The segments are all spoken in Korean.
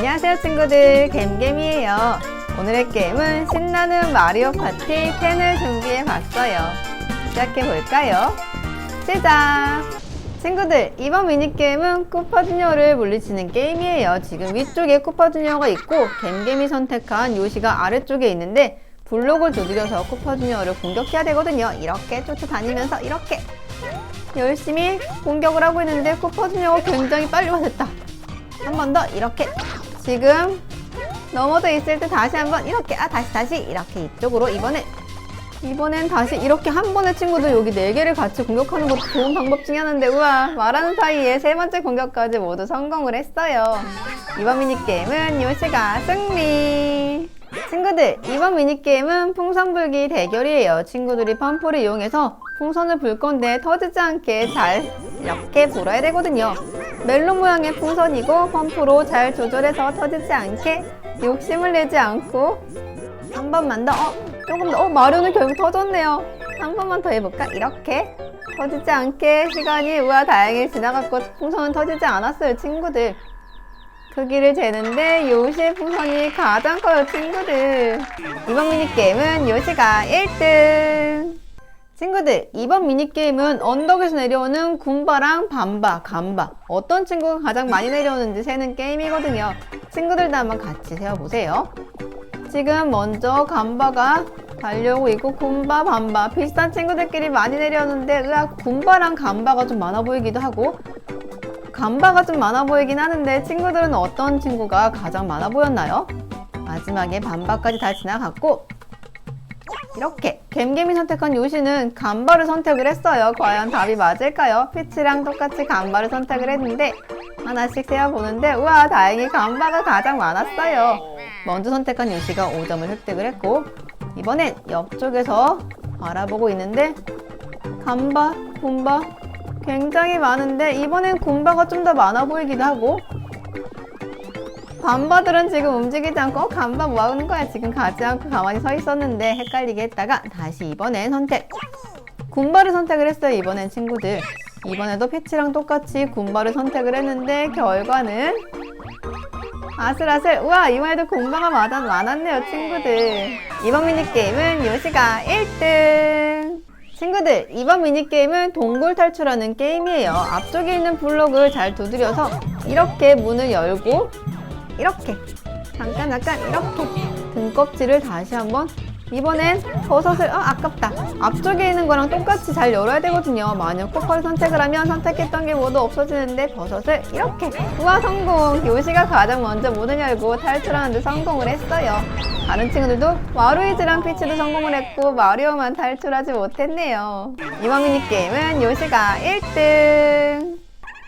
안녕하세요 친구들. 겜겜이에요. 오늘의 게임은 신나는 마리오 파티 10을 준비해 봤어요. 시작해 볼까요? 시작! 친구들 이번 미니게임은 쿠파주니어를 물리치는 게임이에요. 지금 위쪽에 쿠파주니어가 있고 겜겜이 선택한 요시가 아래쪽에 있는데 블록을 두드려서 쿠파주니어를 공격해야 되거든요. 이렇게 쫓아다니면서 이렇게 열심히 공격을 하고 있는데 쿠파주니어가 굉장히 빨리 왔다. 한 번 더 이렇게 지금 넘어져 있을 때 다시 한번 이렇게 아 다시 다시 이렇게 이쪽으로 이번엔 이번엔 다시 이렇게 한 번에 친구들 여기 네 개를 같이 공격하는 것도 좋은 방법 중에 하나인데 우와 말하는 사이에 세 번째 공격까지 모두 성공을 했어요. 이번 미니게임은 요시가 승리. 친구들 이번 미니게임은 풍선 불기 대결이에요. 친구들이 펌프를 이용해서 풍선을 불 건데 터지지 않게 잘 이렇게 불어야 되거든요. 멜론 모양의 풍선이고 펌프로 잘 조절해서 터지지 않게 욕심을 내지 않고 한 번만 더 어, 조금 더 어, 마루는 결국 터졌네요. 한 번만 더 해볼까? 이렇게. 터지지 않게 시간이 우와 다행히 지나갔고 풍선은 터지지 않았어요 친구들. 크기를 재는데 요시의 풍선이 가장 커요 친구들. 이번 미니게임은 요시가 1등 친구들 이번 미니게임은 언덕에서 내려오는 군바랑 밤바, 감바. 어떤 친구가 가장 많이 내려오는지 세는 게임이거든요. 친구들도 한번 같이 세어보세요. 지금 먼저 감바가 달려오고 있고 군바, 밤바 비슷한 친구들끼리 많이 내려오는데 으악 군바랑 감바가 좀 많아 보이기도 하고 감바가 좀 많아 보이긴 하는데 친구들은 어떤 친구가 가장 많아 보였나요? 마지막에 밤바까지 다 지나갔고 이렇게 갬갬이 선택한 요시는 간바를 선택을 했어요. 과연 답이 맞을까요? 피치랑 똑같이 간바를 선택을 했는데 하나씩 세어보는데 우와 다행히 간바가 가장 많았어요. 먼저 선택한 요시가 5점을 획득을 했고 이번엔 옆쪽에서 알아보고 있는데 간바, 곰바 굉장히 많은데 이번엔 곰바가 좀 더 많아 보이기도 하고 밤바들은 지금 움직이지 않고 어, 간바 뭐 하는 거야. 지금 가지 않고 가만히 서 있었는데 헷갈리게 했다가 다시 이번엔 선택. 군바를 선택을 했어요 이번엔 친구들. 이번에도 패치랑 똑같이 군바를 선택을 했는데 결과는 아슬아슬. 우와 이번에도 군바가 많아, 많았네요 친구들. 이번 미니게임은 요시가 1등. 친구들 이번 미니게임은 동굴 탈출하는 게임이에요. 앞쪽에 있는 블록을 잘 두드려서 이렇게 문을 열고 이렇게. 잠깐 잠깐 이렇게. 등껍질을 다시 한번. 이번엔 버섯을 아 아깝다. 앞쪽에 있는 거랑 똑같이 잘 열어야 되거든요. 만약 코커를 선택을 하면 선택했던 게 모두 없어지는데 버섯을 이렇게. 우와 성공. 요시가 가장 먼저 문을 열고 탈출하는데 성공을 했어요. 다른 친구들도 마루이즈랑 피치도 성공을 했고 마리오만 탈출하지 못했네요. 이번 미니 게임은 요시가 1등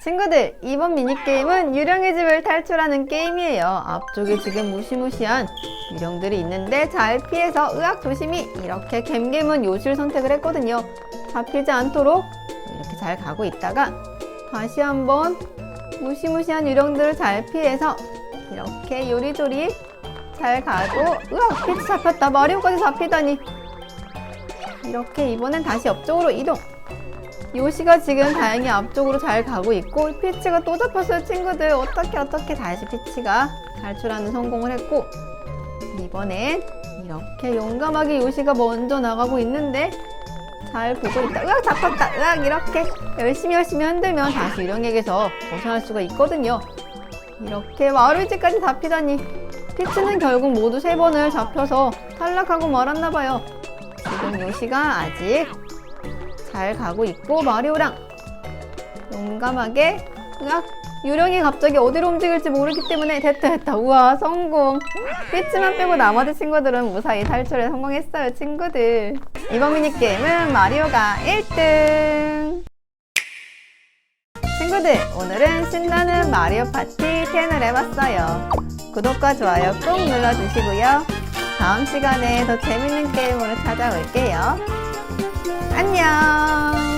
친구들 이번 미니게임은 유령의 집을 탈출하는 게임이에요. 앞쪽에 지금 무시무시한 유령들이 있는데 잘 피해서 으악 조심히 이렇게 갬갬은 요시를 선택을 했거든요. 잡히지 않도록 이렇게 잘 가고 있다가 다시 한번 무시무시한 유령들을 잘 피해서 이렇게 요리조리 잘 가고 으악! 피치 잡혔다. 마리오까지 잡히다니. 이렇게 이번엔 다시 옆쪽으로 이동 요시가 지금 다행히 앞쪽으로 잘 가고 있고 피치가 또 잡혔어요 친구들. 어떻게 어떻게 다시 피치가 탈출하는 성공을 했고 이번엔 이렇게 용감하게 요시가 먼저 나가고 있는데 잘 보고 있다. 으악 잡혔다. 으악 이렇게 열심히 열심히 흔들면 다시 유령에게서 벗어날 수가 있거든요. 이렇게 마루이즈까지 잡히다니 피치는 결국 모두 세 번을 잡혀서 탈락하고 말았나봐요. 지금 요시가 아직 잘 가고 있고 마리오랑 용감하게 으악 유령이 갑자기 어디로 움직일지 모르기 때문에 됐다 됐다. 우와 성공. 피치만 빼고 나머지 친구들은 무사히 탈출에 성공했어요 친구들. 이번 미니게임은 마리오가 1등. 친구들 오늘은 신나는 마리오 파티 10을 해봤어요. 구독과 좋아요 꼭 눌러주시고요. 다음 시간에 더 재밌는 게임으로 찾아올게요 안녕